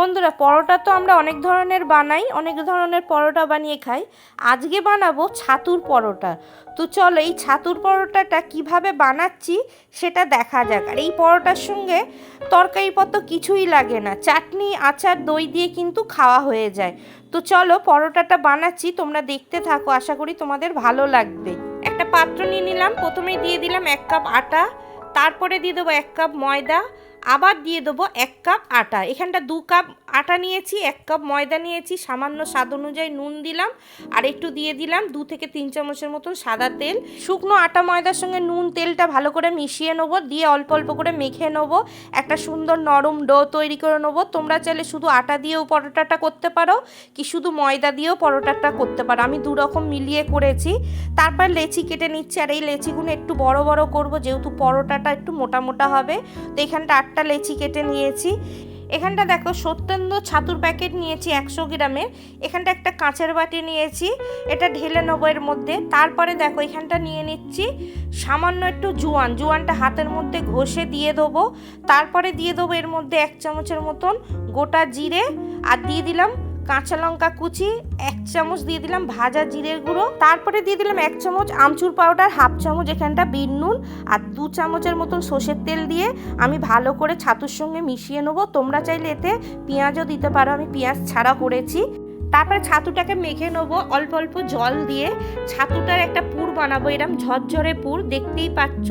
বন্ধুরা, পরোটা তো আমরা অনেক ধরনের বানাই, অনেক ধরনের পরোটা বানিয়ে খাই। আজকে বানাবো ছাতুর পরোটা। তো চলো, এই ছাতুর পরোটাটা কীভাবে বানাচ্ছি সেটা দেখা যাক। আর এই পরোটার সঙ্গে তরকারিপত্র কিছুই লাগে না। চাটনি, আচার, দই দিয়ে কিন্তু খাওয়া হয়ে যায়। তো চলো, পরোটাটা বানাচ্ছি, তোমরা দেখতে থাকো, আশা করি তোমাদের ভালো লাগবে। একটা পাত্র নিয়ে নিলাম, প্রথমেই দিয়ে দিলাম এক কাপ আটা, তারপরে দিয়ে দেবো এক কাপ ময়দা আবার দিয়ে দেবো এক কাপ আটা। এখানটা দু কাপ আটা নিয়েছি, এক কাপ ময়দা নিয়েছি, সামান্য স্বাদ অনুযায়ী নুন দিলাম, আর একটু দিয়ে দিলাম দু থেকে তিন চামচের মতন সাদা তেল। শুকনো আটা ময়দার সঙ্গে নুন তেলটা ভালো করে মিশিয়ে নেব, দিয়ে অল্প অল্প করে মেখে নেব। একটা সুন্দর নরম ডো তৈরি করে নেব। তোমরা চাইলে শুধু আটা দিয়েও পরোটাটা করতে পারো, কি শুধু ময়দা দিয়েও পরোটাটা করতে পারো। আমি দু রকম মিলিয়ে করেছি। তারপর লেচি কেটে নিচ্ছি, আর এই লেচিগুলো একটু বড় বড় করব, যেহেতু পরোটাটা একটু মোটা মোটা হবে, তো এখানটা আটটা লেচি কেটে নিয়েছি। এখানটা দেখো, সত্যেন্দ্র ছাতুর প্যাকেট নিয়েছি একশো গ্রামের। এখানটা একটা কাঁচের বাটি নিয়েছি, এটা ঢেলে নেব এর মধ্যে। তারপরে দেখো, এখানটা নিয়ে নিচ্ছি সামান্য একটু জোয়ান। জোয়ানটা হাতের মধ্যে ঘষে দিয়ে দেবো। তারপরে দিয়ে দেবো এর মধ্যে এক চামচের মতন গোটা জিরে, আর দিয়ে দিলাম কাঁচা লঙ্কা কুচি, এক চামচ দিয়ে দিলাম ভাজা জিরের গুঁড়ো, তারপরে দিয়ে দিলাম এক চামচ আমচুর পাউডার, হাফ চামচ এখানটা বিন নুন আর দু চামচের মতন সর্ষের তেল দিয়ে আমি ভালো করে ছাতুর সঙ্গে মিশিয়ে নেব। তোমরা চাইলে এতে পেঁয়াজও দিতে পারো, আমি পেঁয়াজ ছাড়া করেছি। তারপরে ছাতুটাকে মেখে নেব, অল্প অল্প জল দিয়ে। ছাতুটার একটা পুর বানাবো, এরম ঝরঝরে পুর, দেখতেই পাচ্ছ।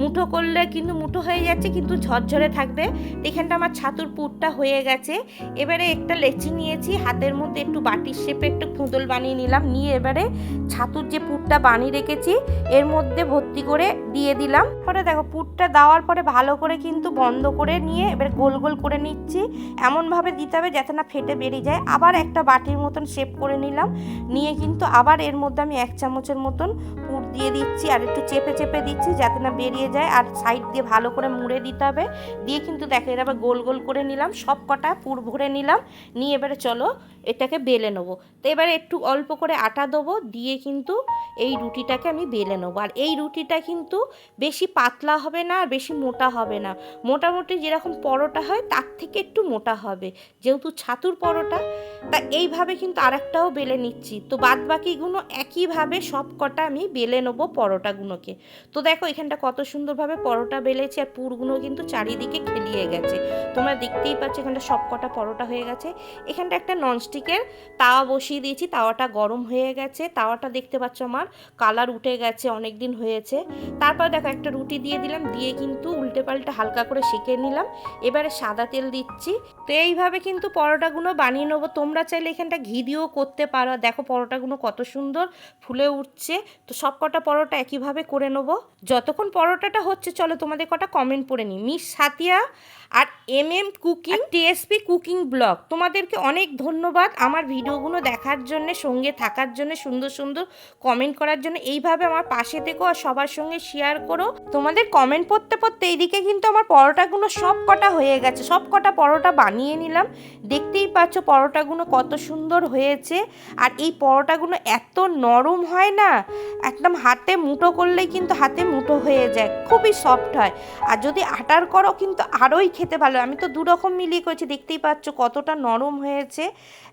মুঠো করলে কিন্তু মুঠো হয়ে যাচ্ছে, কিন্তু ঝরঝরে থাকবে। এখানটা আমার ছাতুর পুরটা হয়ে গেছে। এবারে একটা লেচি নিয়েছি, হাতের মধ্যে একটু বাটির শেপে একটু ফুঁদল বানিয়ে নিলাম, নিয়ে এবারে ছাতুর যে পুরটা বানিয়ে রেখেছি, এর মধ্যে ভর্তি করে দিয়ে দিলাম। পরে দেখো, পুরটা দেওয়ার পরে ভালো করে কিন্তু বন্ধ করে নিয়ে এবার গোল গোল করে নিচ্ছি। এমনভাবে দিতে হবে, যাতে না ফেটে বেরিয়ে যায়। আবার একটা বাটির মতন শেপ করে নিলাম। নিয়ে কিন্তু আবার এর মধ্যে আমি এক চামচের মতন পুর দিয়ে দিচ্ছি আর একটু চেপে চেপে দিচ্ছি যাতে না বেরিয়ে যায়। আর সাইড দিয়ে ভালো করে মুড়ে দিতে হবে। দিয়ে কিন্তু দেখো এর আবার গোল গোল করে নিলাম, সব কটা পুর ভরে নিলাম। নিয়ে এবারে চলো এটাকে বেলে নেব। তো এবারে একটু অল্প করে আটা দেবো, দিয়ে কিন্তু এই রুটিটাকে আমি বেলে নেব। আর এই রুটিটা কিন্তু বেশি পাতলা হবে না আর বেশি মোটা হবে না। মোটামুটি যেরকম পরোটা হয়, তার থেকে একটু মোটা হবে। যেহেতু ছাতুর পরোটা তা এইভাবে কিন্তু আরেকটাও বেলে নিচ্ছি। তো বাদ বাকিগুলো একইভাবে সব কটা আমি বেলে নেব পরোটাগুলোকে। তো দেখো এখানটা কত সুন্দরভাবে পরোটা বেলেছে আর পুরগুলো কিন্তু চারিদিকে খেলিয়ে গেছে। তোমরা দেখতেই পাচ্ছ এখানটা সব কটা পরোটা হয়ে গেছে। এখানটা একটা ননস্টিকের তাওয়া বসিয়ে দিয়েছি, তাওয়াটা গরম হয়ে গেছে। তাওয়াটা দেখতে পাচ্ছ আমার কালার উঠে গেছে অনেক দিন হয়েছে। তারপর দেখো একটা রুটি দিয়ে দিলাম, দিয়ে কিন্তু উল্টে পাল্টে হালকা করে সেঁকে নিলাম। এবারে সাদা তেল দিচ্ছি। তো এইভাবে কিন্তু পরোটাগুলো বানিয়ে নেব। তোমরা চাইলে এখানটা ঘি দিয়েও করতে পারো। দেখো পরোটাগুলো কত সুন্দর ফুলে উঠছে। তো সব কটা পরোটা একইভাবে করে নেব। যতক্ষণ পরোটাটা হচ্ছে, চলো তোমাদের কটা কমেন্ট পড়ে নিই। Miss Satiya R M M cooking, TSP cooking blog, তোমাদেরকে অনেক ধন্যবাদ আমার ভিডিওগুলো দেখার জন্য, সঙ্গে থাকার জন্য, সুন্দর সুন্দর কমেন্ট করার জন্য। এইভাবে আমার পাশে থেকো আর সবার সঙ্গে শেয়ার করো। তোমাদের কমেন্ট পড়তে পড়তে এইদিকে কিন্তু আমার পরোটাগুলো সব কটা হয়ে গেছে। সব কটা পরোটা বানিয়ে নিলাম। দেখতেই পাচ্ছ পরোটাগুলো কত সুন্দর হয়েছে। আর এই পরোটাগুলো এত নরম হয় না, একদম হাতে মুঠো করলেই কিন্তু হাতে মুঠো হয়ে যায়, খুবই সফট হয়। আর যদি আটার করো কিন্তু আরোই খেতে ভালো আমি তো দু রকম মিলিয়ে করেছি, দেখতেই পাচ্ছ কতটা নরম হয়েছে।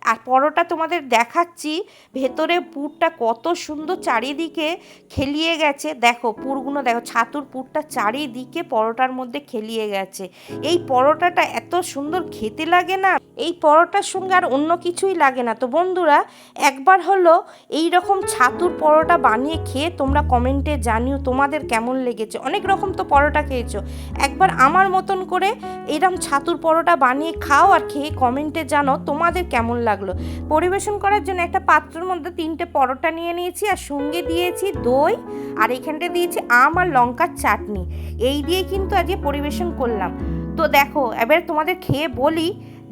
আর পরোটা তোমাদের দেখাচ্ছি, ভেতরে পুরটা কত সুন্দর চারিদিকে খেলিয়ে গেছে। দেখো পুরগুলো, দেখো ছাতুর পুরটা চারিদিকে পরোটার মধ্যে খেলিয়ে গেছে। এই পরোটাটা এত সুন্দর খেতে লাগে না। এই পরোটার সঙ্গে আর অন্য কিছুই লাগে না। তো বন্ধুরা, একবার হলো এই রকম ছাতুর পরোটা বানিয়ে খেয়ে তোমরা কমেন্টে জানিও তোমাদের কেমন লেগেছে। অনেক রকম তো পরোটা খেয়েছো। একবার আমার মতন করে এরকম ছাতুর পরোটা বানিয়ে খাও আর খেয়ে কমেন্টে জানো তোমাদের কেমন লাগল। পরিবেশন করার জন্য একটা পাত্রের মধ্যে তিনটে পরোটা নিয়ে নিয়েছি আর সঙ্গে দিয়েছি দই আর এখানটা দিয়েছি আম আর লঙ্কার চাটনি। এই দিয়ে কিন্তু আজকে পরিবেশন করলাম। তো দেখো, এবার তোমাদের খেয়ে বলি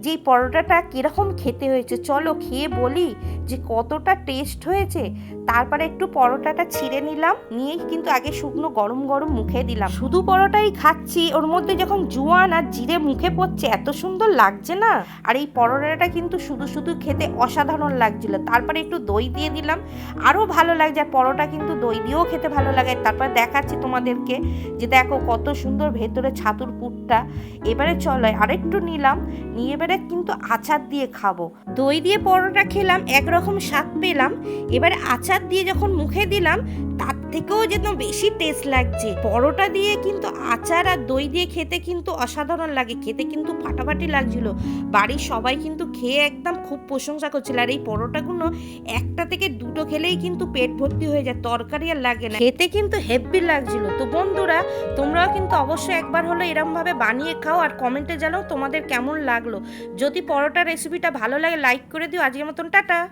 যে পরোটাটা কীরকম খেতে হয়েছে, চলো খেয়ে বলি যে কতটা টেস্ট হয়েছে। তারপরে একটু পরোটাটা ছিঁড়ে নিলাম নিয়ে কিন্তু আগে শুকনো গরম গরম মুখে দিলাম। শুধু পরোটাই খাচ্ছি, ওর মধ্যে যখন জোয়ান আর জিরে মুখে পড়ছে, এত সুন্দর লাগছে না? আর এই পরোটাটা কিন্তু শুধু শুধু খেতে অসাধারণ লাগছিল। তারপরে একটু দই দিয়ে দিলাম, আরও ভালো লাগছে। আর পরোটা কিন্তু দই দিয়েও খেতে ভালো লাগে। তারপর দেখাচ্ছি তোমাদেরকে যে দেখো কত সুন্দর ভেতরে ছাতুর পুরটা। এবারে চলো আরেকটু নিলাম, নিয়ে এবারে এবারে কিন্তু আচার দিয়ে খাব। দই দিয়ে পরোটা খেলাম, একরকম স্বাদ পেলাম। এবার আচার দিয়ে যখন মুখে দিলাম তার থেকেও যেন বেশি টেস্ট লাগছে। পরোটা দিয়ে কিন্তু আচার আর দই দিয়ে খেতে কিন্তু অসাধারণ লাগে। খেতে কিন্তু ফাটাফাটি লাগছিল। বাড়ির সবাই কিন্তু খেয়ে একদম খুব প্রশংসা করছিল। আর এই পরোটাগুলো একটা থেকে দুটো খেলেই কিন্তু পেট ভর্তি হয়ে যায়। তরকারি আর লাগে না। খেতে কিন্তু হেভি লাগছিল। তো বন্ধুরা, তোমরাও কিন্তু অবশ্যই একবার হলো এরমভাবে বানিয়ে খাও আর কমেন্টে জানাও তোমাদের কেমন লাগল। যদি পরোটা রেসিপিটা ভালো লাগে লাইক করে দিও। আজকের মতন টাটা।